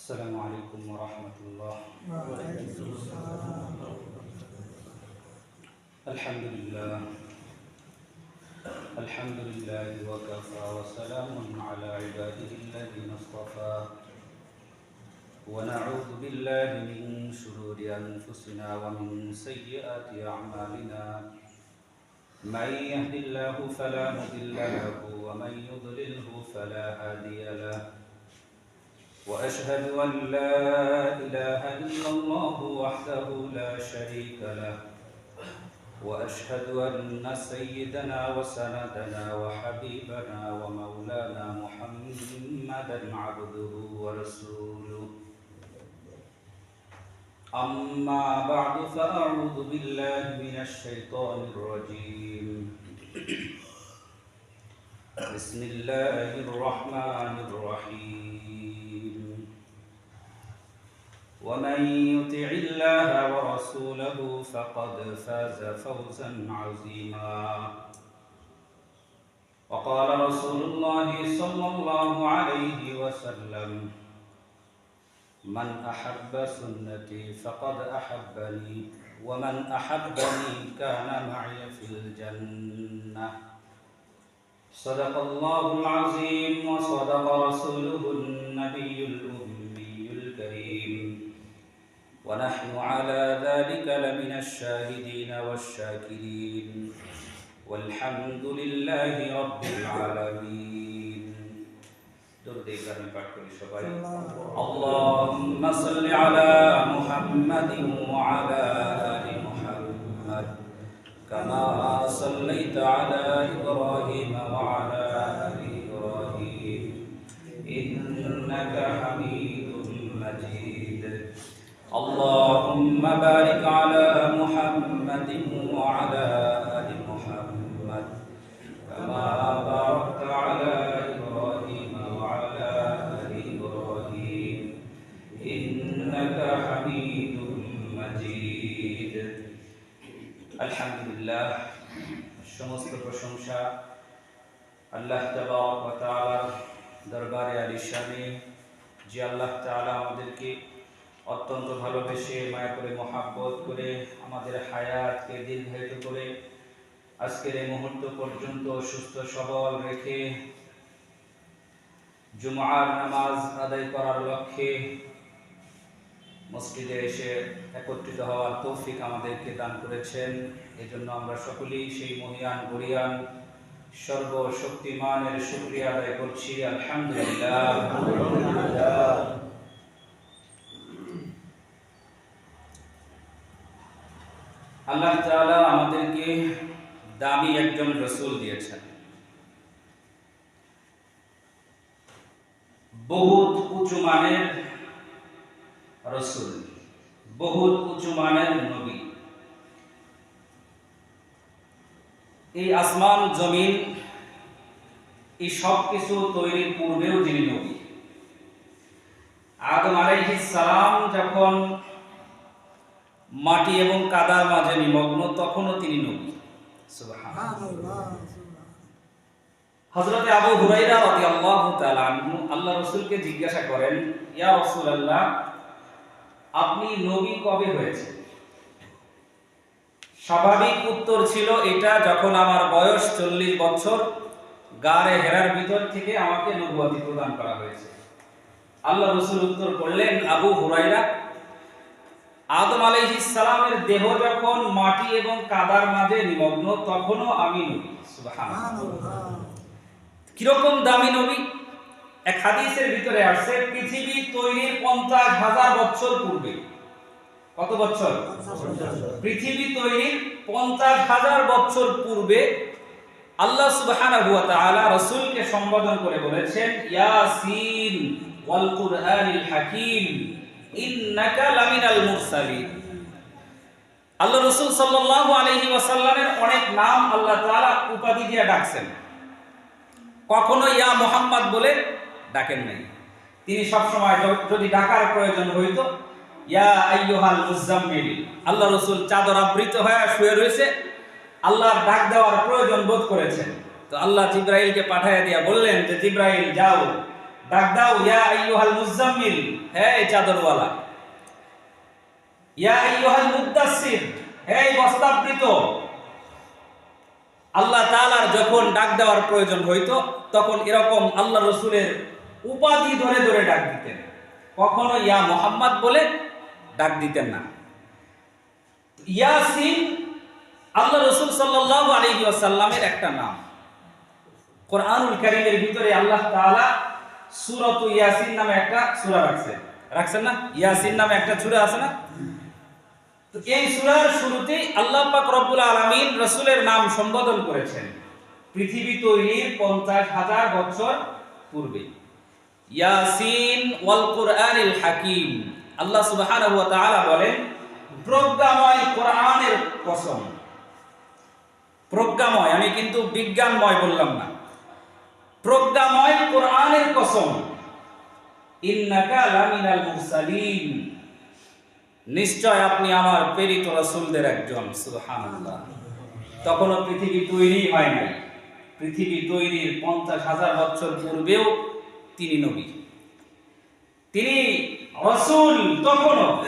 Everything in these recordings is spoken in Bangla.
السلام عليكم ورحمة الله. الحمد لله. الحمد لله وكفى وسلام على عباده الذين اصطفى. ونعوذ بالله من شرور أنفسنا ومن سيئات أعمالنا. من يهد الله فلا مضل له ومن يضلله فلا هادي له. وأشهد أن لا إله إلا الله وحده لا شريك له. وأشهد أن سيدنا وسندنا وحبيبنا ومولانا محمدا عبده ورسوله. أما بعد فأعوذ بالله من الشيطان الرجيم. بسم الله الرحمن الرحيم. ومن يطع الله ورسوله فقد فاز فوزا عظيما. وقال رسول الله صلى الله عليه وسلم من أحب سنتي فقد أحبني ومن أحبني كان معي في الجنة. صدق الله العظيم وصدق رسوله النبي الأمي ونحن على ذلك لمن الشاهدين والشاكرين. والحمد لله رب العالمين. اللهم صل على محمد وعلى آل محمد كما صليت على إبراهيم وعلى آل إبراهيم إنك حميد اللهم بارك على محمد وعلى آل محمد كما باركت على إبراهيم وعلى آل إبراهيم إنك حميد مجيد আলহামদুলিল্লাহ সমস্ত প্রশংসা আল্লাহ তালার দরবারে আলিশানে যে আল্লাহ তালা আমাদেরকে অত্যন্ত ভালোবেসে মায়া করে, মহাব্বত করে আমাদের হায়াতকে দীর্ঘায়িত করে আজকের এই মুহূর্ত পর্যন্ত সুস্থ, সবল রেখে জুমার নামাজ আদায় করার লক্ষ্যে মসজিদে এসে একত্রিত হওয়ার তৌফিক আমাদেরকে দান করেছেন। এজন্য আমরা সকলেই সেই মহিয়ান, গরিয়ান, সর্বশক্তিমানের শুক্রিয়া আদায় করছি। আলহামদুলিল্লাহ। আল্লাহ তাআলা আমাদেরকে দামি একজন রসুল দিয়েছেন। বহুত উঁচু মানের রসুল, বহুত উঁচু মানের নবী। এই আসমান, জমিন, এই সব কিছু তৈরির পূর্বেও যিনি নবী। আদম আলাইহিস সালাম যখন মাটি এবং কাদার মাঝে নিমগ্ন, তখনও তিনি নবী। আবু হুরাইরা আনহু আল্লাহ রাসূলকে জিজ্ঞাসা করেন, ইয়া রাসূলুল্লাহ, আপনি নবী কবে হয়েছে স্বাভাবিক উত্তর ছিল এটা যখন আমার বয়স চল্লিশ বছর, গাড়ে হেরার ভিতর থেকে আমাকে নবুয়াতি প্রদান করা হয়েছে। আল্লাহ রসুল উত্তর করলেন, আবু হুরাইরা আদম আলাইহিস সালামের দেহ যখন মাটি এবং কাদার মাঝে নিমগ্ন, তখনও আমি নবী। কীরকম দামি নবী? এক হাদিসের ভিতরে আসছে, পৃথিবী তৈরির পঞ্চাশ হাজার বছর পূর্বে। কত বছর? পৃথিবী তৈরির পঞ্চাশ হাজার বছর পূর্বে আল্লাহ সুবহানাহু ওয়া তাআলা রাসূলকে সম্বোধন করে বলেছেন, ইয়াসিন ওয়াল কুরআনিল হাকীম। ইন্নাকা লামিনাল মুরসালিন। আল্লাহ রাসূল সাল্লাল্লাহু আলাইহি ওয়াসাল্লামের অনেক নাম আল্লাহ তাআলা উপাধি দিয়ে ডাকছেন। কখনো ইয়া মোহাম্মদ বলে ডাকেন নাই। তিনি সবসময় যদি ডাকার প্রয়োজন হইতো, ইয়া আইয়ুহাল মুজাম্মিল আল্লাহ রসুল চাদর আবৃত হয়ে শুয়ে রয়েছে, আল্লাহর ডাক দেওয়ার প্রয়োজন বোধ করেছেন। তো আল্লাহ জিব্রাইলকে পাঠাইয়া দিয়া বললেন যে, জিব্রাইল, যাও। ডাক দাও ইয়া আইয়ুহাল মুজাম্মিল হে চাদরওয়ালা। ইয়া আইয়ুহাল মুদাসসির হে বস্তাবৃত। আল্লাহ তাআলার যখন ডাক দেওয়ার প্রয়োজন হইতো, তখন এরকম আল্লাহ রসুলের উপাধি ধরে ধরে ডাক দিতেন। কখনো ইয়া মোহাম্মদ বলে ডাক দিতেন না। ইয়াসিন আল্লাহ রসুল সাল্লাল্লাহু আলাইহি ওয়াসাল্লামের একটা নাম। কোরআনুল কারীমের ভিতরে আল্লাহ তাআলা সূরাতু ইয়াসিন নামে একটা সূরা রাখছেন রাখছেন না? ইয়াসিন নামে একটা সূরা আছে না? তো এই সূরার শুরুতেই আল্লাহ পাক রব্বুল আলামিন রাসূলের নাম সম্বোধন করেছেন। পৃথিবী তৈরির পঞ্চাশ হাজার বছর পূর্বে। ইয়াসিন ওয়াল কুরআনিল হাকিম। আল্লাহ সুবহানাহু ওয়া তাআলা বলেন, প্রজ্ঞাময় কোরআনের কসম। প্রজ্ঞাময়, আমি কিন্তু বিজ্ঞানময় বললাম না। প্রজ্ঞাময় কোরআনের কসম। ইন্নাকা লামিনাল মুরসালিন। নিশ্চয় আপনি আমার প্রেরিত রাসূলদের একজন, সুবহানাল্লাহ। তখনও পৃথিবী তৈরি হয় নাই। পৃথিবী তৈরির পঞ্চাশ হাজার বছর পূর্বেও তিনি নবী। তিনি রসুল তখনও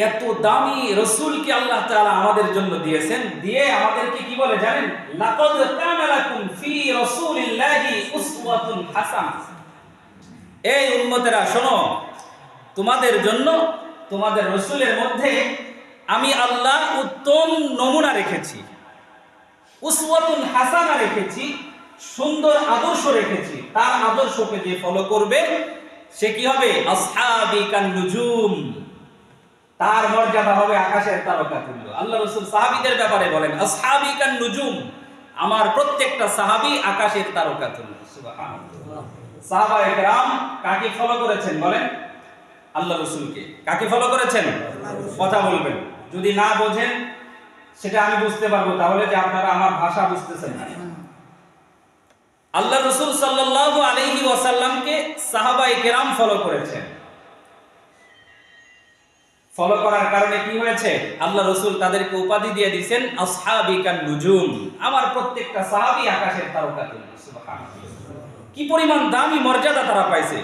এত দামি রসুলকে আল্লাহ তাআলা আমাদের জন্য দিয়েছেন? দিয়ে আমাদেরকে কি বলে জানেন? ফি এই উম্মতেরা, শোনো, তোমাদের জন্য তোমাদের রসুলের মধ্যে আমি আল্লাহ উত্তম নমুনা রেখেছি। উসওয়াতুন হাসানা রেখেছি, সুন্দর আদর্শ রেখেছি। তার আদর্শকে যে ফলো করবে, সে কি হবে? আসহাবি কান নুজুম। তার মর্যাদা হবে আকাশের তারকা তুল্য আল্লাহ রসুল সাহাবীদের ব্যাপারে বলেন, আসহাবি কান নুজুম আমার প্রত্যেকটা সাহাবী আকাশের তারকা তুল্য সাহাবা একরাম কাকে ফলো করেছেন বলেন? আল্লাহ রসুলকে। কাকে ফলো করেছেন? কথা বলবেন। যদি না বোঝেন, সেটা আমি বুঝতে পারব, তাহলে যে আপনারা আমার ভাষা বুঝতেছেন না। আল্লাহ রসুল সাল্লাল্লাহু আলাইহি ওয়াসাল্লামকে সাহাবায়ে কেরাম ফলো করেছেন। ফলো করার কারণে কি হয়েছে আল্লাহ রসুল তাদেরকে উপাধি দিয়ে দিয়েছেন আসহাবিকান নুজুম আমার প্রত্যেকটা সাহাবী আকাশের তারকা তুল্য সুবহানাল্লাহ কি পরিমাণ দামি মর্যাদা তারা পাইছে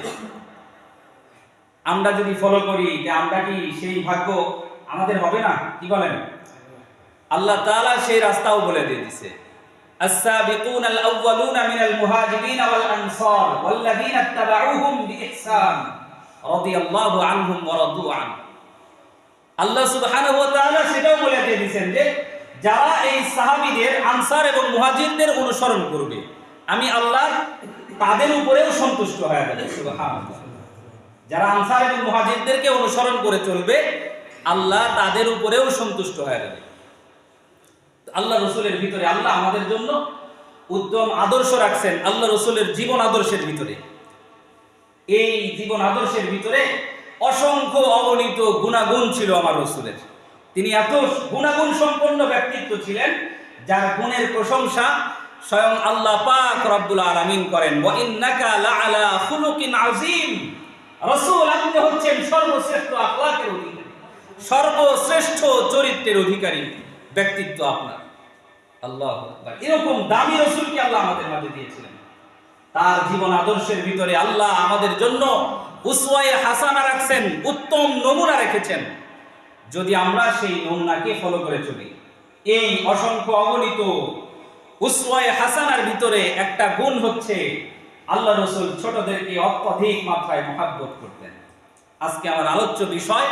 আমরা যদি ফলো করি যে আমরা কি সেই ভাগ্য আমাদের হবে না কি বলেন আল্লাহ তাআলা সেই রাস্তাও বলে দিয়ে দিছে السابقون الأولون من المهاجرين والأنصار والذين اتبعوهم بإحسان رضي الله عنهم ورضوا عنه আল্লাহ সুবহানাহু ওয়া তাআলা সেটাও বলে দিয়ে দিয়েছেন যে, যারা এই সাহাবীদের, আনসার এবং মুহাজিরদের অনুসরণ করবে, আমি আল্লাহ তাদের উপরেও সন্তুষ্ট হয়ে যাবে। সুবহানাল্লাহ। যারা আনসার এবং মুহাজিরদেরকে অনুসরণ করে চলবে, আল্লাহ তাদের উপরেও সন্তুষ্ট হয়ে যাবে। আল্লাহ রসুলের ভিতরে আল্লাহ আমাদের জন্য উত্তম আদর্শ রাখছেন আল্লাহ রসুলের জীবন আদর্শের ভিতরে। এই জীবন আদর্শের ভিতরে অসংখ্য অগণিত গুণাগুণ ছিল আমার রসুলের। তিনি এত গুণাগুণ সম্পন্ন ব্যক্তিত্ব ছিলেন, যার গুণের প্রশংসা স্বয়ং আল্লাহ পাক রব্বুল আলামিন করেন। আযীম। রাসূল আপনি হচ্ছেন সর্বশ্রেষ্ঠ আখলাকের অধিকারী, সর্বশ্রেষ্ঠ চরিত্রের অধিকারী ব্যক্তিত্ব আপনার। আল্লাহ এরকম দামি রসুলকে আল্লাহ আমাদের মাঝে দিয়েছিলেন। তার জীবন আদর্শের ভিতরে আল্লাহ আমাদের জন্য উসওয়ায়ে হাসানা রাখছেন, উত্তম নমুনা রেখেছেন। যদি আমরা সেই নমুনাকে ফলো করে চলি, এই অসংখ্য অগণিত উসওয়ায়ে হাসানার ভিতরে একটা গুণ হচ্ছে, আল্লাহ রসুল ছোটদেরকে অত্যধিক মাত্রায় মহাব্বত করতেন। আজকে আমার আলোচ্য বিষয়,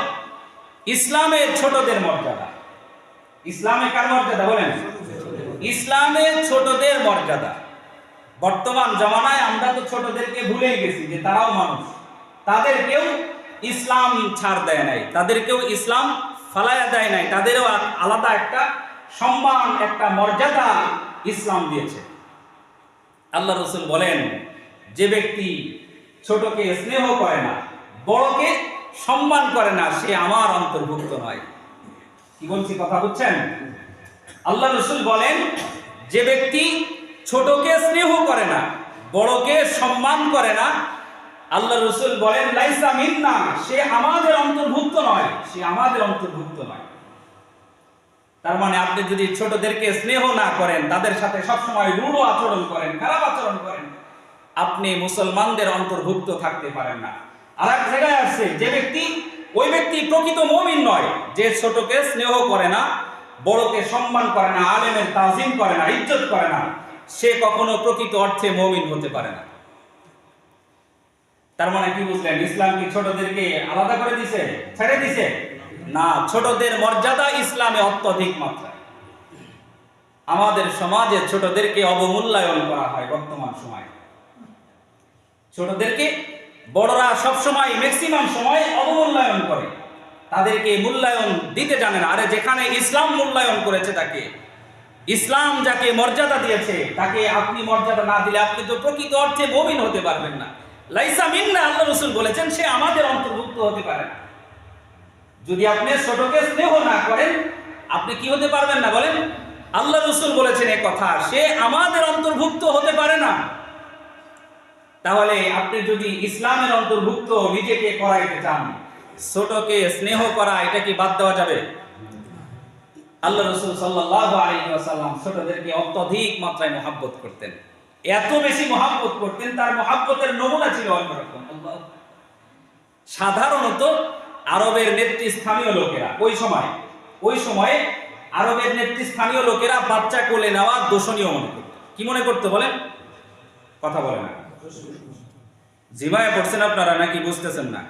ইসলামের ছোটদের মর্যাদা। ইসলামে কার মর্যাদা বলেন? ইসলামের ছোটদের মর্যাদা। বর্তমান জমানায় আমরা তো ছোটদেরকে ভুলে গেছি যে তারাও মানুষ। তাদেরকেও ইসলাম ছাড় দেয় নাই তাদেরকেও ইসলাম ফালায়া দেয় নাই, তাদেরও আলাদা একটা সম্মান, একটা মর্যাদা ইসলাম দিয়েছে। আল্লাহ রসুল বলেন, যে ব্যক্তি ছোটকে স্নেহ করে না, বড়কে সম্মান করে না, সে আমার অন্তর্ভুক্ত নয়। কি বলছি, কথা বুঝছেন? আল্লাহ রসুল বলেন, যে ব্যক্তি ছোটকে স্নেহ করে না, বড়কে সম্মান করে না আল্লাহ রসুল বলেন, লাইসা মিন্না, সে আমাদের অন্তর্ভুক্ত নয়, সে আমাদের অন্তর্ভুক্ত নয়। তার মানে আপনি যদি ছোটদেরকে স্নেহ না করেন, তাদের সাথে সবসময় রূঢ় আচরণ করেন, খারাপ আচরণ করেন, আপনি মুসলমানদের অন্তর্ভুক্ত থাকতে পারেন না। আর এক জায়গায় আছে যে ব্যক্তি, ওই ব্যক্তি প্রকৃত মমিন নয়, যে ছোটকে স্নেহ করে না, বড়কে সম্মান করে না, আলেমের তাজিম করে না, ইজ্জত করে না, সে কখনো প্রকৃত অর্থে মমিন হতে পারে না। তার মানে কি বুঝলেন? ইসলাম কি ছোটদেরকে আলাদা করে দিছে? ছেড়ে দিছে? না, ছোটদের মর্যাদা ইসলামে অত্যধিক মাত্রায়। আমাদের সমাজে ছোটদেরকে অবমূল্যায়ন করা হয় বর্তমান সময়ে। ছোটদেরকে বড়রা সব সময় ম্যাক্সিমাম সময় অবমূল্যায়ন করে। তাদেরকে মূল্যায়ন দিতে জানে না। আরে যেখানে ইসলাম মূল্যায়ন করেছে তাকে, ইসলাম যাকে মর্যাদা দিয়েছে, তাকে আপনি মর্যাদা না দিলে আপনি তো প্রকৃত অর্থে মমিন হতে পারবেন না। লাইসা মিন্না, আল্লাহ রসুল বলেছেন, সে আমাদের অন্তর্ভুক্ত হতে পারে যদি আপনি ছোটকে স্নেহ না করেন, আপনি কি হতে পারবেন না বলেন? আল্লাহ রসুল বলেছেন এ কথা, সে আমাদের অন্তর্ভুক্ত হতে পারে না। তাহলে আপনি যদি ইসলামের অন্তর্ভুক্ত নিজেকে করাইতে চান, ছোটকে স্নেহ করা, এটা কি বাদ দেওয়া যাবে? আল্লাহ রসুল সাল্লাল্লাহু আলাইহি ওয়াসাল্লাম ছোটদেরকে অত্যধিক মাত্রায় মহাব্বত করতেন। এত বেশি মহাব্বত করতেন, তার মহাব্বতের নমুনা ছিল অন্যরকম। সাধারণত আরবের নেতৃস্থানীয় লোকেরা, ওই সময়, ওই সময়ে আরবের নেতৃস্থানীয় লোকেরা বাচ্চা কোলে নেওয়া দোষণীয় মনে করত। কি মনে করতো বলেন? কথা বলে না জিমায় পড়ছেন আপনারা নাকি বুঝতেছেন না?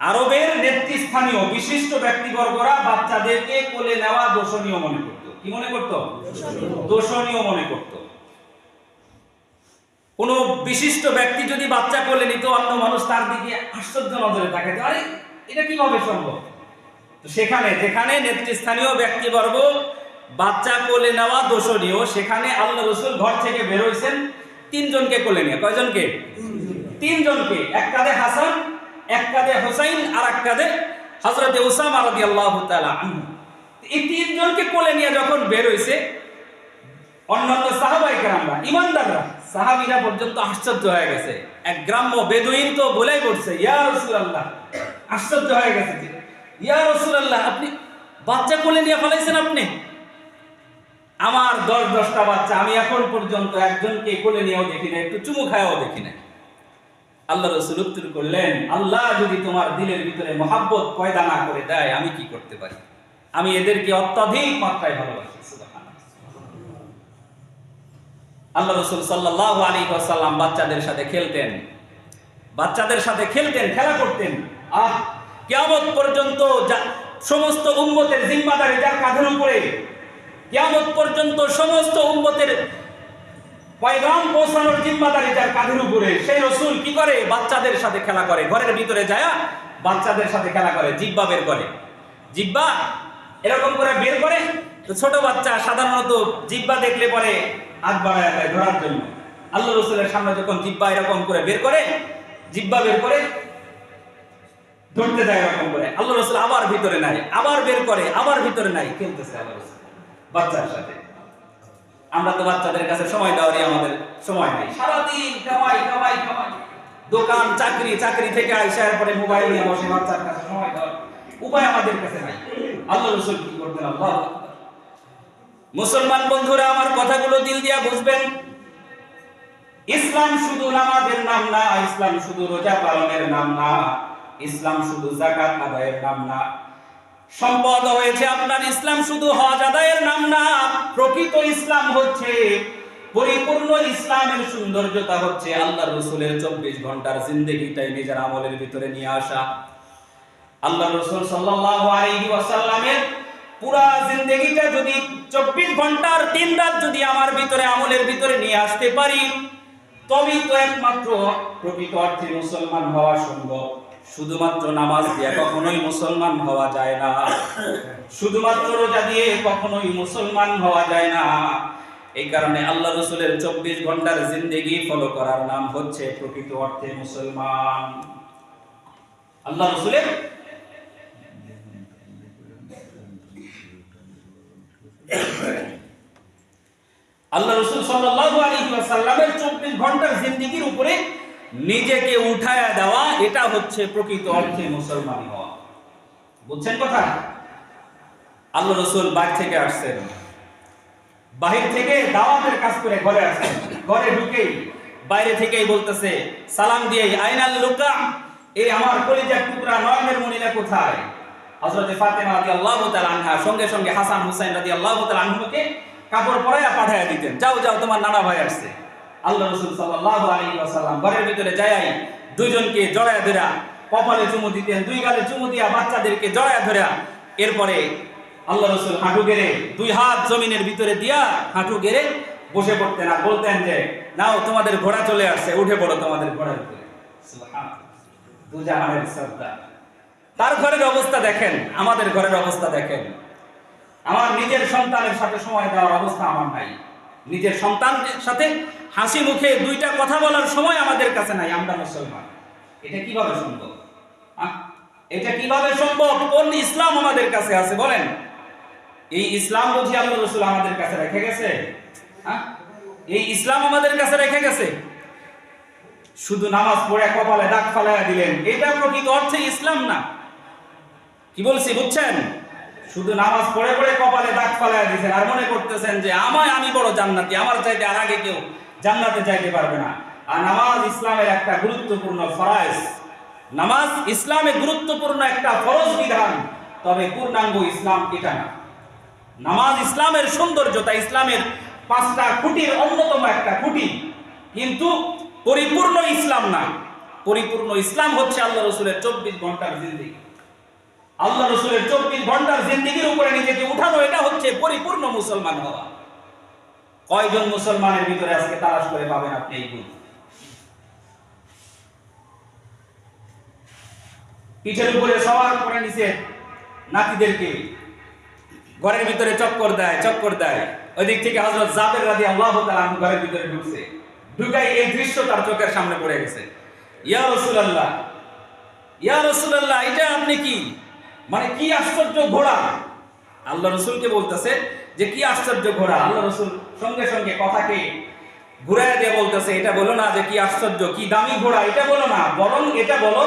আরবের নেতৃস্থানীয় বিশিষ্ট ব্যক্তিবর্গরা বাচ্চাদেরকে কোলে নেওয়া দোষণীয় মনে করত। কি মনে করত? দোষণীয় মনে করত। কোন বিশিষ্ট ব্যক্তি যদি বাচ্চা কোলে নিত অন্য মানুষ তার দিকে আশ্চর্য নজরে তাকাতো আরে, এটা কীভাবে সম্ভব? তো সেখানে, যেখানে নেতৃস্থানীয় ব্যক্তিবর্গ বাচ্চা কোলে নেওয়া দোষণীয়, সেখানে আল্লাহ রসুল ঘর থেকে বের হয়েছেন তিনজনকে কোলে নিয়ে, কয়জনকে? তিনজনকে, এক কাঁধে হাসান, এক কাঁধে হোসাইন, আর এক কাঁধে হজরতে ওসামা তাআলা আনহু। এই তিনজনকে কোলে নিয়ে যখন বের হয়েছে অন্যান্য সাহাবাই কেরামরা, ইমানদাররা সাহাবিরা পর্যন্ত আশ্চর্য হয়ে গেছে। এক গ্রাম্য বেদুইন তো বলেই পড়ছে, ইয়া রাসূলুল্লাহ। আশ্চর্য হয়ে গেছে ইয়া রাসূলুল্লাহ, আপনি বাচ্চা কোলে নিয়ে ফেলাইছেন আপনি? আমার দশ দশটা বাচ্চা, আমি এখন পর্যন্ত একজনকে কোলে নিয়েও দেখি না একটু চুমু খায়াও দেখি না আল্লাহ রসুল উত্তর করলেন, আল্লাহ যদি তোমার দিলের ভিতরে মহাব্বত পয়দা না করে দেয়, আমি কি করতে পারি? আমি এদেরকে অত্যাধিক মাত্রায় ভালোবাসি সুবহানাল্লাহ। আল্লাহ রসুল সাল্লাহ আলী সাল্লাম বাচ্চাদের সাথে খেলতেন। বাচ্চাদের সাথে খেলতেন, খেলা করতেন। আহ কেয়ামত পর্যন্ত সমস্ত উম্মতের জিম্মাদারি যার কাঁধের উপরে, কেয়ামত পর্যন্ত সমস্ত উম্মতের পয়গাম পৌঁছানোর জিম্মাদারি যার কাঁধের উপরে, সেই রসুল কি করে? বাচ্চাদের সাথে খেলা করে। ঘরের ভিতরে যায় বাচ্চাদের সাথে খেলা করে জিব্বা বের করে। জিব্বা এরকম করে বের করে তো ছোট বাচ্চা সাধারণত জিব্বা দেখলে পরে হাত বাড়ায় দেয় ধরার জন্য। আল্লাহ রসুলের সামনে যখন জিব্বা এরকম করে বের করে, জিব্বা বের করে, ধরতে যায় এরকম করে। আল্লাহ রসুল আবার ভিতরে নাই আবার বের করে, আবার ভিতরে নাই খেলতেছে আল্লাহ রসুল বাচ্চার সাথে। আমরা তো বাচ্চাদের কাছে সময় দেওয়ারই আমাদের সময় নেই। সারাদিন কামাই কামাই কামাই দোকান, চাকরি চাকরি থেকে আইসার পরে মোবাইল নিয়ে বসে বাচ্চার কাছে সময় দেওয়ার। উপায় আমাদের কাছে নাই। আল্লাহ রসুল কি করতেন? আল্লাহ। মুসলমান বন্ধুরা, আমার কথাগুলো দিল দিয়া বুঝবেন? ইসলাম শুধু নামাজের নাম না, ইসলাম শুধু রোজা পালনের নাম না, ইসলাম শুধু জাকাত আদায়ের নাম না। সম্পদ হয়েছে আপনার, ইসলাম শুধু হজ আদায়ের নাম না, প্রকৃত ইসলাম হচ্ছে, পরিপূর্ণ ইসলামের সৌন্দর্যতা হচ্ছে আল্লাহ রসুলের চব্বিশ ঘণ্টার জিন্দগিটাই নিজের আমলের ভিতরে নিয়ে আসা। আল্লাহ রসুল সাল্লাল্লাহু আলাইহি ওয়াসাল্লামের পুরা জিন্দগিটা যদি চব্বিশ ঘণ্টার দিন রাত যদি আমার ভিতরে আমলের ভিতরে নিয়ে আসতে পারি, তবেই তো একমাত্র প্রকৃত অর্থে মুসলমান হওয়া সম্ভব। শুধুমাত্র নামাজ দিয়ে কখনোই মুসলমান হওয়া যায় না। শুধুমাত্র রোজা দিয়ে কখনোই মুসলমান হওয়া যায় না। এই কারণে আল্লাহ রসুলের চব্বিশ ঘণ্টার জিন্দেগি ফলো করার নাম হচ্ছে প্রকৃত অর্থে মুসলমান। আল্লাহ রসুলের আল্লাহ রসুল ওয়াসাল্লামের 24 ঘণ্টার জিন্দেগির উপরে নিজেকে উঠায়া দেওয়া, এটা হচ্ছে প্রকৃত অর্থে মুসলমান হওয়া। বুঝছেন কথা? আল্লাহ রসুল বাইরে থেকে আসছেন। বাহির থেকে দাওয়াতের কাজ করে ঘরে আসছেন। ঘরে ঢুকেই বাইরে থেকেই বলতেছে, সালাম দিয়ে আইনাল লুকা, এই আমার কলিজার টুকরা নয়নের মনিরা কোথায়? হযরত ফাতেমা রাদিয়াল্লাহু তাআলা আনহা, সঙ্গে সঙ্গে হাসান হুসাইন রাদিয়াল্লাহু তাআলা আনহুকে কাপড় পরাইয়া পাঠাইয়া দিতেন। যাও যাও, তোমার নানা ভাই আসছে। আল্লাহ রাসূল সাল্লাল্লাহু আলাইহি ওয়াসাল্লাম ঘরের ভিতরে যাই দুইজনকে জড়ায়া ধরা কপালে চুমু দিতেন, দুই গালে চুমু দিয়া বাচ্চাদেরকে জড়ায়া ধরা এরপরে আল্লাহ রসুল হাঁটু গেড়ে দুই হাত জমিনের ভিতরে দিয়া হাঁটু গেড়ে বসে পড়তেন আর বলতেন যে, নাও, তোমাদের ঘোড়া চলে আসছে, উঠে পড়ো তোমাদের ঘোড়ার উপরে। দুজাহানের সর্দার তার ঘরের অবস্থা দেখেন, আমাদের ঘরের অবস্থা দেখেন। আমার নিজের সন্তানের সাথে সময় দেওয়ার অবস্থা আমার নাই। নিজের সন্তানের সাথে হাসি মুখে দুইটা কথা বলার সময় আমাদের কাছে নাই, আমরা মুসলমান। এটা কীভাবে সম্ভব? এটা কীভাবে সম্ভব? কোন ইসলাম আমাদের কাছে আছে, বলেন। এই ইসলাম বুঝি আল্লাহ রসুল আমাদের কাছে রেখে গেছে? এই ইসলাম আমাদের কাছে রেখে গেছে? শুধু নামাজ পড়ে কপালে দাগ ফালাইয়া দিলেন। এটা প্রকৃত অর্থে ইসলাম না। কি বলছি, বুঝছেন? শুধু নামাজ পড়ে পড়ে কপালে দাগ ফালাইয়া দিয়েছেন আর মনে করতেছেন যে আমায় আমি বড় জান্নাতি, আমার চাইতে আর আগে কেউ জান্নাতে চাইতে পারবে না। আর নামাজ ইসলামের একটা গুরুত্বপূর্ণ ফরাইজ। নামাজ ইসলামে গুরুত্বপূর্ণ একটা ফরজ বিধান, তবে পূর্ণাঙ্গ ইসলাম এটা না। নামাজ ইসলামের সৌন্দর্যতা, ইসলামের পাঁচটা খুঁটির অন্যতম একটা খুঁটি। কিন্তু পরিপূর্ণ ইসলাম না। পরিপূর্ণ ইসলাম হচ্ছে আল্লাহ রসুলের চব্বিশ ঘণ্টার জিন্দিগি। আল্লাহ রসুলের চব্বিশ ঘণ্টার জিন্দিগির উপরে নিজেকে উঠানো, এটা হচ্ছে পরিপূর্ণ মুসলমান হওয়া। কয়জন মুসলমানের ভিতরে আজকে তালাশ করে পাবেন আপনি এই গুণ পিঠের উপরে সবার করে নিচে নাতিদেরকে। ঘরের ভিতরে চক্কর দেয় চক্কর দেয়। ওই দিক থেকে হযরত জাবের তাআলা আনহু ঘরের ভিতরে ঢুকছে। ঢুকাই এই দৃশ্য তার চোখের সামনে পড়ে গেছে। ইয়া রাসূলুল্লাহ ইয়া রাসূলুল্লাহ, এটা আপনি কি? মানে কি আশ্চর্য ঘোড়া? আল্লাহ রসুলকে বলতেছে যে, কি আশ্চর্য ঘোড়া? আল্লাহ রসুল সঙ্গে সঙ্গে কথাকে ঘুরাই দিয়ে বলতেছে, এটা বলো না যে কি আশ্চর্য, কি দামি ঘোড়া? এটা বলো না, বরং এটা বলো,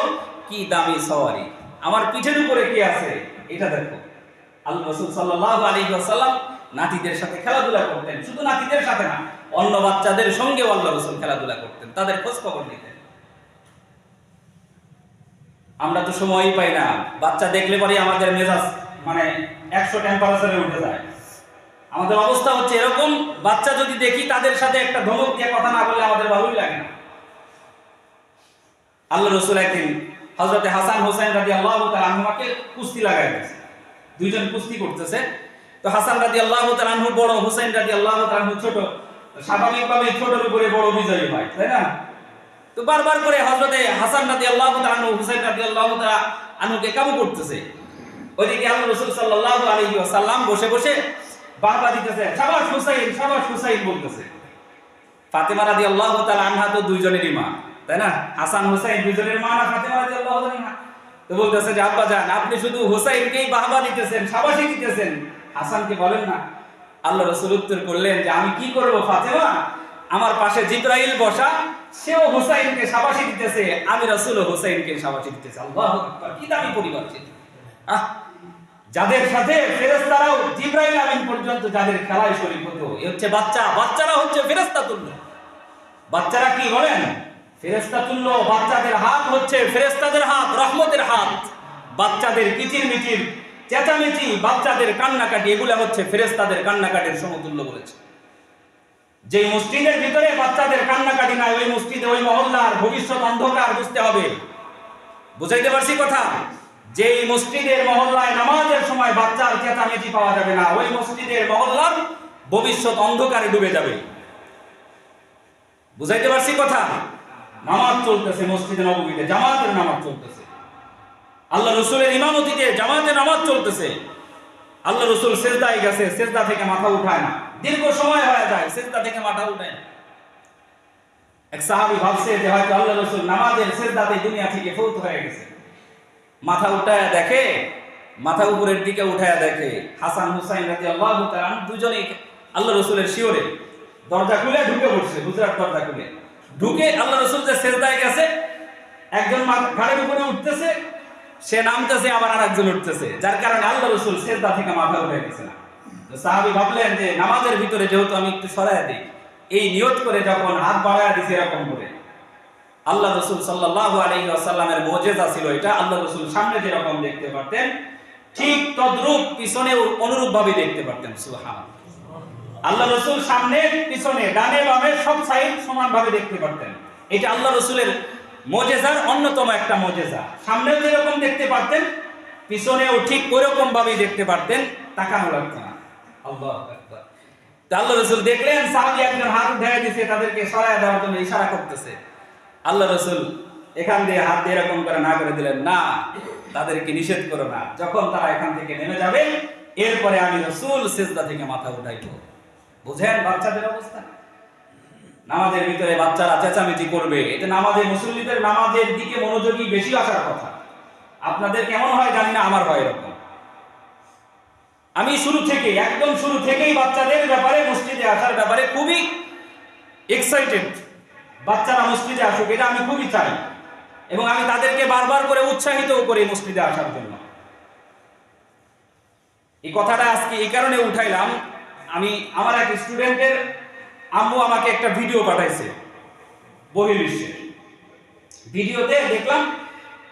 কি দামি সওয়ারি? আমার পিঠের উপরে কি আছে? এটা দেখো। আল্লাহ রসুল সাল্লাল্লাহু আলাইহি ওয়াসাল্লাম নাতিদের সাথে খেলাধুলা করতেন। শুধু নাতিদের সাথে না, অন্য বাচ্চাদের সঙ্গেও আল্লাহ রসুল খেলাধুলা করতেন। তাদের খোঁজ খবর নিতেন। আমরা তো সময়ই পাই না। বাচ্চা দেখলে পরে আমাদের মেজাজ মানে একশো টেম্পারেচারে উঠে যায়। আমাদের অবস্থা হচ্ছে এরকম, বাচ্চা যদি দেখি তাদের সাথে একটা ধমক দিয়ে কথা না বললে আমাদের ভালোই লাগে না। আল্লাহ রসুল একদিন হজরতে হাসান হোসেন রাজি আল্লাহ আনহুমাকে কুস্তি লাগাই দিয়েছে। দুইজন কুস্তি করতেছে। তো হাসান রাজি আল্লাহ আনহু বড় হোসেন রাজি আল্লাহ আনহু ছোট। স্বাভাবিকভাবে ছোটর উপরে বড় বিজয়ী হয়, তাই না? তো বারবার করে হযরতে হাসান রাদিয়াল্লাহু তাআলা আনহু, হুসাইন রাদিয়াল্লাহু তাআলা আনহুকে কাবু করতেছে। ওইদিকে আল্লাহ রাসূল সাল্লাল্লাহু আলাইহি ওয়াসাল্লাম বসে বসে বাহবা দিতেছে শাবাশ হুসাইন শাবাশ হুসাইন বলতেছে। ফাতেমা রাদিয়াল্লাহু তাআলা আনহা তো দুইজনেরই মা, তাই না? হাসান, হুসাইন মা না ফাতেমা তাআলা আনহা? তো বলতেছে যে, আব্বা জান, আপনি শুধু হুসাইনকেই বাহবা দিতেছেন শাবাশি দিতেছেন। হাসানকে বলেন না। আল্লাহ রাসূল উত্তর করলেন যে, আমি কি করব ফাতেমা? আমার পাশে জিব্রাইল বসা সেও হুসাইনকে শাবাশি দিতেছে, আমি রাসূল হুসাইনকে শাবাশি দিতেছে। আল্লাহু আকবার, কি দামি পরিবার ছিল আহ, যাদের সাথে ফেরেশতারাও জিব্রাইল আমিন পর্যন্ত যাদের খেলায় শরীক হতো, এ হচ্ছে বাচ্চা, বাচ্চারা হচ্ছে ফেরেশতা তুল্য বাচ্চারা কি বলেন? ফেরেশতা তুল্য বাচ্চাদের হাত হচ্ছে ফেরেশতাদের হাত, রহমতের হাত। বাচ্চাদের কিচির মিচির, চেঁচামেচি, বাচ্চাদের কান্নাকাটি, এগুলা হচ্ছে ফেরেশতাদের কান্নাকাটির সমতুল্য বলেছে। যে মসজিদের ভিতরে বাচ্চাদের কান্নাকাটি নাই, ওই মসজিদে ওই মহল্লার ভবিষ্যৎ অন্ধকার বুঝতে হবে। বুঝাইতে পারছি কথা? যে মসজিদের মহল্লায় নামাজের সময় বাচ্চার চেঁচামেচি পাওয়া যাবে না, ওই মসজিদের মহল্লার ভবিষ্যৎ অন্ধকারে ডুবে যাবে। বুঝাইতে পারছি কথা? নামাজ চলতেছে মসজিদে নবমীতে, জামাতের নামাজ চলতেছে। আল্লাহ রসুলের ইমামতিতে জামাতের নামাজ চলতেছে। আল্লাহ রসুল সেজদায় গেছে, সেজদা থেকে মাথা উঠায় না। দীর্ঘ সময় হয়ে যায়, সেজদা থেকে মাথা উঠায় না এক সাহাবি ভাবছে যে হয়তো আল্লাহ রসুল নামাজের সেজদাতে দুনিয়া থেকে ফৌত হয়ে গেছে। মাথা উঠায় দেখে, মাথা উপরের দিকে উঠায় দেখে হাসান হুসাইন রাজি আল্লাহ দুজনেই আল্লাহ রসুলের শিওরে দরজা খুলে ঢুকে পড়ছে, গুজরাট দরজা খুলে। ঢুকে আল্লাহ রসুল যে সেজদায় গেছে, একজন ঘাড়ের উপরে উঠতেছে, সে নামতেছে, আবার আর একজন উঠতেছে, যার কারণে আল্লাহ রসুল সেজদা থেকে মাথা উঠে গেছে না। সাহাবি ভাবলেন যে নামাজের ভিতরে যেহেতু আমি একটু সরাই দিই, এই নিয়ত করে যখন হাত বাড়ায় দিছে এরকম করে। আল্লাহ রসুল সাল্লাহ আলহি আসাল্লামের মোজেজা ছিল এটা, আল্লাহ রসুল সামনে যেরকম দেখতে পারতেন, ঠিক তদ্রূপ পিছনে অনুরূপ ভাবে দেখতে পারতেন সুহান আল্লাহ রসুল সামনে, পিছনে, ডানে বামে সব সাইড সমান ভাবে দেখতে পারতেন। এটা আল্লাহ রসুলের মোজেজার অন্যতম একটা মোজেজা সামনেও যেরকম দেখতে পারতেন, পিছনেও ঠিক ওইরকম ভাবেই দেখতে পারতেন, তাকানো লাগতো না। আল্লাহ রসুল দেখলেন, সাহাবি একজন হাত উঠায় দিছে, তাদেরকে সরায় দেওয়ার জন্য ইশারা করতেছে। আল্লাহ রসুল এখান দিয়ে হাত দিয়ে এরকম করে না করে দিলেন, না, তাদেরকে নিষেধ করো না। যখন তারা এখান থেকে নেমে যাবে, এরপরে আমি রসুল সেজদা থেকে মাথা উঠাইব। বুঝেন বাচ্চাদের অবস্থা? নামাজের ভিতরে বাচ্চারা চেঁচামেচি করবে। এটা নামাজের মুসল্লিদের নামাজের দিকে মনোযোগী বেশি আসার কথা। আপনাদের কেমন হয় জানি না, আমার হয় এরকম। আমি শুরু থেকে, একদম শুরু থেকেই বাচ্চাদের ব্যাপারে, মসজিদে আসার ব্যাপারে খুবই এক্সাইটেড বাচ্চারা মসজিদে আসুক, এটা আমি খুবই চাই। এবং আমি তাদেরকে বারবার করে উৎসাহিত করি মসজিদে আসার জন্য। এই কথাটা আজকে এই কারণে উঠাইলাম, আমি আমার এক স্টুডেন্টের আম্মু আমাকে একটা ভিডিও পাঠাইছে বহির্বিশ্বে ভিডিওতে দেখলাম,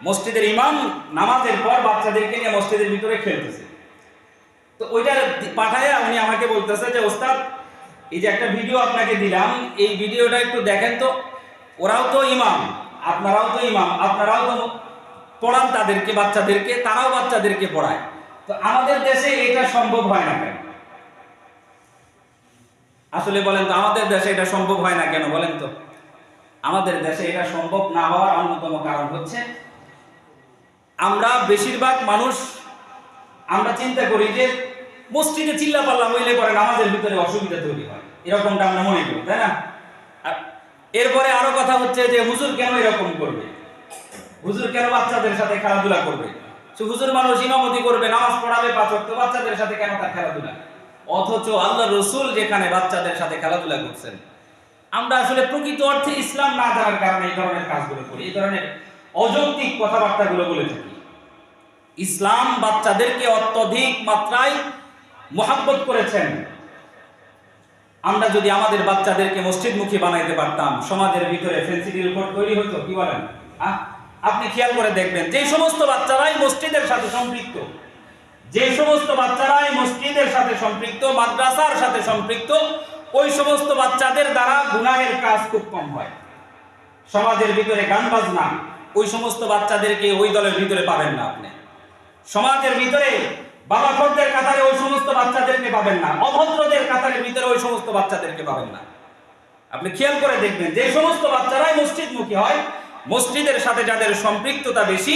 মসজিদের ইমাম নামাজের পর বাচ্চাদেরকে নিয়ে মসজিদের ভিতরে খেলতেছে। তো ওইটা পাঠায় উনি আমাকে বলতেছে যে, ওস্তাদ, এই যে একটা ভিডিও আপনাকে দিলাম, এই ভিডিওটা একটু দেখেন তো। ওরাও তো ইমাম, আপনারাও তো ইমাম, আপনারাও তো পড়ান তাদেরকে, বাচ্চাদেরকে, তারাও বাচ্চাদেরকে পড়ায়। তো আমাদের দেশে এটা সম্ভব হয় না কেন? আসলে বলেন তো, আমাদের দেশে এটা সম্ভব হয় না কেন বলেন তো? আমাদের দেশে এটা সম্ভব না হওয়ার অন্যতম কারণ হচ্ছে, আমরা বেশিরভাগ মানুষ আমরা চিন্তা করি যে মসজিদে চিল্লা পাল্লা হইলে পরে নামাজের ভিতরে অসুবিধা তৈরি হয়। এরকমটা আমরা মনে করি, তাই না? এরপরে আরও কথা হচ্ছে যে হুজুর কেন এরকম করবে? হুজুর কেন বাচ্চাদের সাথে খেলাধুলা করবে? হুজুর মানুষ ইমামতি করবে, নামাজ পড়াবে পাঁচ ওয়াক্ত, বাচ্চাদের সাথে কেন তার খেলাধুলা? অথচ আল্লাহ রসুল যেখানে বাচ্চাদের সাথে খেলাধুলা করছেন। আমরা আসলে প্রকৃত অর্থে ইসলাম না জানার কারণে এই ধরনের কাজগুলো করি, এই ধরনের অযৌক্তিক কথাবার্তাগুলো বলে থাকি। ইসলাম বাচ্চাদেরকে অত্যধিক মাত্রায় মোহাব্বত করেছেন। আমরা যদি আমাদের বাচ্চাদেরকে মসজিদমুখী বানাইতে পারতাম, সমাজের ভিতরে ফেন্সিডির উপর তৈরি হতো, কি বলেন? আপনি খেয়াল করে দেখবেন, যে সমস্ত বাচ্চারাই মসজিদের সাথে সম্পৃক্ত, যে সমস্ত বাচ্চারাই মসজিদের সাথে সম্পৃক্ত, মাদ্রাসার সাথে সম্পৃক্ত, ওই সমস্ত বাচ্চাদের দ্বারা গুনাহের কাজ খুব কম হয়। সমাজের ভিতরে গান বাজনা, ওই সমস্ত বাচ্চাদেরকে ওই দলের ভিতরে পাবেন না আপনি। সমাজের ভিতরে বাবা খোরদের কাতারে ওই সমস্ত বাচ্চাদেরকে পাবেন না। অভদ্রদের কাতারের ভিতরে ওই সমস্ত বাচ্চাদেরকে পাবেন না। আপনি খেয়াল করে দেখবেন, যে সমস্ত বাচ্চারাই মসজিদমুখী হয়, মসজিদের সাথে যাদের সম্পৃক্ততা বেশি,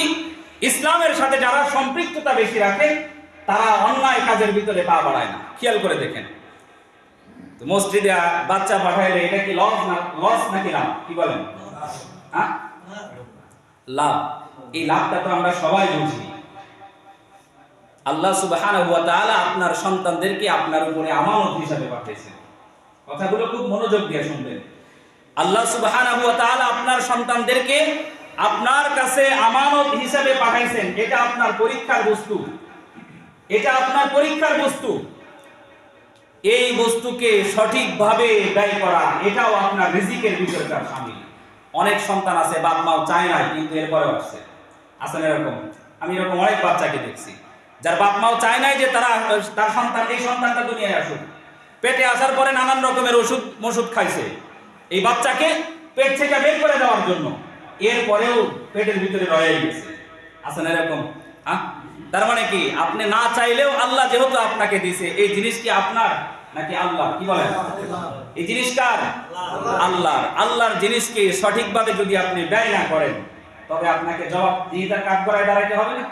ইসলামের সাথে যারা সম্পৃক্ততা বেশি রাখে, তারা অন্যায় কাজের ভিতরে পা বাড়ায় না। খেয়াল করে দেখেন। মসজিদে বাচ্চা পাঠাইলে এটা কি লস না লস নাকি লাভ? কি বলেন? হ্যাঁ? লাভ। এই লাভটা তো আমরা সবাই বুঝি। আল্লাহ তাআলা আপনার সন্তানদেরকে আপনার উপরে আমানত হিসাবে পাঠিয়েছেন। কথাগুলো খুব মনোযোগ দিয়ে শুনবেন। আল্লাহ তাআলা আপনার সন্তানদেরকে আপনার কাছে আমানত হিসাবে পাঠাইছেন। এটা আপনার পরীক্ষার বস্তু। এটা আপনার পরীক্ষার বস্তু। এই বস্তুকে সঠিকভাবে ব্যয় করা, এটাও আপনার রিজিকের ভিতরকার শামিল অনেক সন্তান আছে বাপ মাও চায় না কিন্তু এরপরেও আসছে। আসলে এরকম। আমি এরকম অনেক বাচ্চাকে দেখছি। যার বাপ মাও চায় নাই যে তারা, তার সন্তান, এই সন্তানটা দুনিয়ায় আসুক। পেটে আসার পরে নানান রকমের ওষুধ মষুধ খাইছে। এই বাচ্চাকে পেট থেকে বের করে দেওয়ার জন্য। এরপরেও পেটের ভিতরে রয়ে গেছে। আসেন এরকম? হ্যাঁ তার মানে কি? আপনি না চাইলেও আল্লাহ যেহেতু আপনাকে দিছে, এই জিনিস কি আপনার নাকি আল্লাহ? কি বলেন? এই জিনিস কার? আল্লাহর। আল্লাহর জিনিসকে সঠিকভাবে যদি আপনি ব্যয় না করেন, তবে আপনাকে জবাব দিয়ে তার কাঠ করায় দাঁড়াইতে হবে না?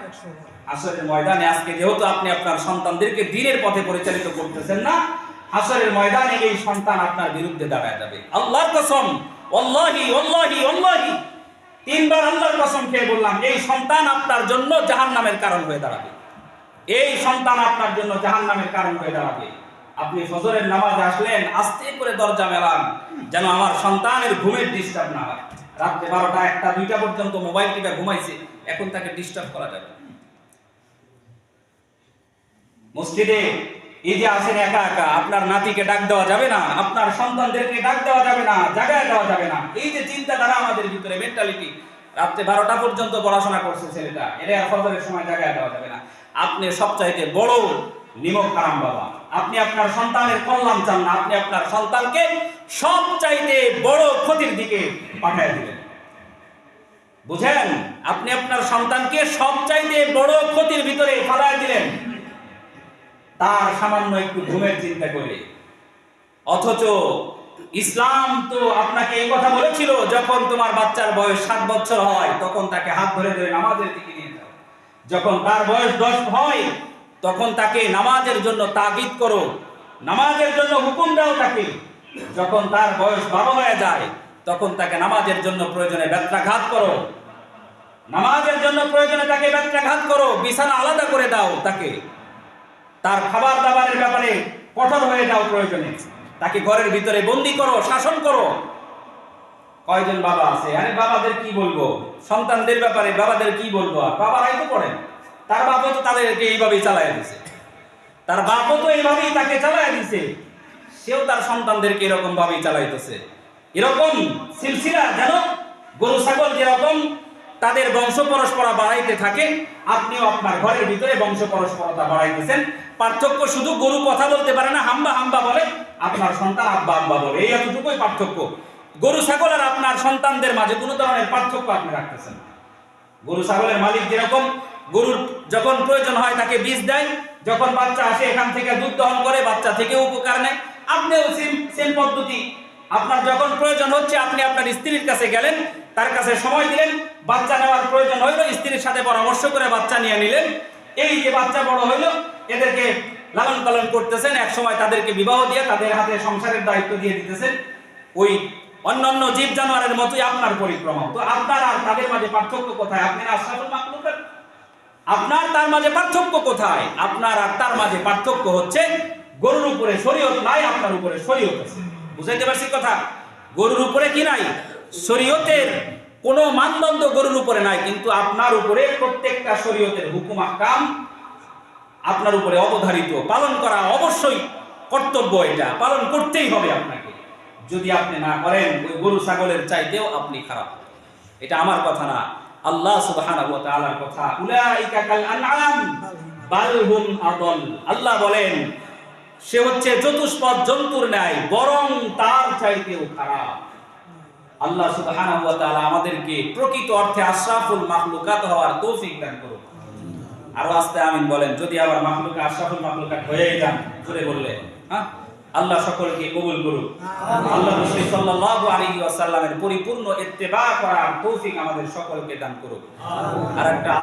হাসরের ময়দানে আজকে যেহেতু আপনি আপনার সন্তানদেরকে দিনের পথে পরিচালিত করতেছেন না, হাসরের ময়দানে এই সন্তান আপনার বিরুদ্ধে দাঁড়ায় যাবে। আল্লাহর কসম, ওয়াল্লাহি ওয়াল্লাহি ওয়াল্লাহি। তিনবার আল্লাহর কসম খেয়ে বললাম, এই সন্তান আপনার জন্য জাহান্নামের কারণ হয়ে দাঁড়াবে। এই সন্তান আপনার জন্য জাহান্নামের কারণ হয়ে দাঁড়াবে। আপনি ফজরের নামাজে আসলেন, আস্তে করে দরজা মেলান, যেন আমার সন্তানের ঘুমের ডিস্টার্ব না হয়। রাত্রে বারোটা একটা, দুইটা পর্যন্ত মোবাইল টিপে ঘুমাইছে, এখন তাকে ডিস্টার্ব করা যাবে না। মসজিদে এই যে আসেন একা একা, আপনার নাতিকে ডাক দেওয়া যাবে না, আপনার সন্তানদেরকে ডাক দেওয়া যাবে না জায়গায় দেওয়া যাবে না। এই যে চিন্তাধারা আমাদের ভিতরে মেন্টালিটি রাত্রে বারোটা পর্যন্ত পড়াশোনা করছে ছেলেটা আর ফজরের সময় জায়গায় দেওয়া যাবে না। আপনি সবচাইতে বড় নিমক হারাম বাবা। আপনি আপনার সন্তানের কল্যাণ চান না, আপনি আপনার সন্তানকে সবচাইতে বড় ক্ষতির দিকে পাঠিয়ে দিবেন। বুঝেন? আপনি আপনার সন্তানকে সবচাইতে বড় ক্ষতির ভিতরে ফালায় দিলেন। তার সামান্য একটু ঘুমের চিন্তা করে অথচ ইসলাম তো আপনাকে এই কথা বলেছিল, যখন তোমার বাচ্চার বয়স সাত বছর হয়, তখন তাকে হাত ধরে ধরে নামাজের দিকে নিয়ে যাও। যখন তার বয়স দশ হয়, তখন তাকে নামাজের জন্য তাগিদ করো। নামাজের জন্য হুকুম দাও তাকে। যখন তার বয়স বারো হয়ে যায়, তখন তাকে নামাজের জন্য প্রয়োজনে ব্যত্রাঘাত করো। নামাজের জন্য প্রয়োজনে তাকে ব্যত্রাঘাত করো, বিছানা আলাদা করে দাও তাকে। তার খাবার দাবারের ব্যাপারে কঠোর হয়ে যাও প্রয়োজনে। তাকে ঘরের ভিতরে বন্দি করো, শাসন করো। কয়জন বাবা আছে? আরে বাবাদের কি বলব? সন্তানদের ব্যাপারে বাবাদের কি বলব? আর বাবারাই তো পড়েন তার বাবা তো তাদেরকে এইভাবেই চালায় দিছে। তার বাপও তো এইভাবেই তাকে চালায় দিছে। সেও তার সন্তানদেরকে এরকম ভাবেই চালাইতেছে। এরকম সিলসিলা যেন গরু, ছাগল যেরকম তাদের বংশ পরস্পরা বাড়াইতে থাকে, আপনিও আপনার ঘরের ভিতরে বংশ পরস্পরতা বাড়াইতেছেন। পার্থক্য শুধু গরু কথা বলতে পারে না, হাম্বা হাম্বা বলে, আপনার সন্তান আব্বা আব্বা বলে। এই এতটুকুই পার্থক্য। গরু, ছাগল আর আপনার সন্তানদের মাঝে কোনো ধরনের পার্থক্য আপনি রাখতেছেন গরু, ছাগলের মালিক যেরকম, গরুর যখন প্রয়োজন হয় তাকে বীজ দেয়। যখন বাচ্চা আসে, এখান থেকে দুধ দহন করে, বাচ্চা থেকে উপকার নেয়। আপনিও সেম সেম পদ্ধতি। আপনার যখন প্রয়োজন হচ্ছে, আপনি আপনার স্ত্রীর কাছে গেলেন তার কাছে সময় দিলেন, বাচ্চা নেওয়ার প্রয়োজন হইল, স্ত্রীর সাথে পরামর্শ করে বাচ্চা নিয়ে নিলেন। এই যে বাচ্চা বড় হইল, এদেরকে লালন পালন করতেছেন, এক সময় তাদেরকে বিবাহ দিয়ে তাদের হাতে সংসারের দায়িত্ব দিয়ে দিতেছেন। ওই অন্যান্য জীব জানোয়ারের মতোই আপনার পরিক্রমা তো আপনার আর তাদের মাঝে পার্থক্য কোথায়? আপনি না আশরাফুল মাখলুকাত আপনার তার মাঝে পার্থক্য কোথায়? আপনার আর তার মাঝে পার্থক্য হচ্ছে, গরুর উপরে শরীয়ত নাই, আপনার উপরে শরীয়ত আছে। বুঝাইতে পারছি কথা? গরুর উপরে কি নাই? শরীয়তের কোনো মানদণ্ড গরুর উপরে নাই, কিন্তু আপনার উপরে প্রত্যেকটা শরীয়তের হুকুম, আহকাম আপনার উপরে অবধারিত। পালন করা অবশ্যই কর্তব্য এটা, পালন করতেই হবে আপনাকে। যদি আপনি না করেন, ওই গরু ছাগলের চাইতেও আপনি খারাপ। এটা আমার কথা না। আল্লাহ তাআলার কথা আল্লাহ বলেন, সে হচ্ছে চতুষ্পদ জন্তুর ন্যায়, বরং তার চাইতেও খারাপ। আল্লাহ সুবহানাহু ওয়া তাআলা আমাদেরকে প্রকৃত অর্থে আশরাফুল মাখলুকাত হওয়ার তৌফিক দান করুন আরও আস্তে আমিন বলেন যদি আবার মাখলুকা আশরাফুল মাখলুকাত হয়ে যান করে বললে হ্যাঁ? আল্লাহ সকলকে কবুল করুক। আল্লাহ রাসূল সাল্লাল্লাহু আলাইহি ওয়াসাল্লামের পরিপূর্ণ ইত্তেবা করার তৌফিক আমাদের সকলকে দান করুক। আর একটা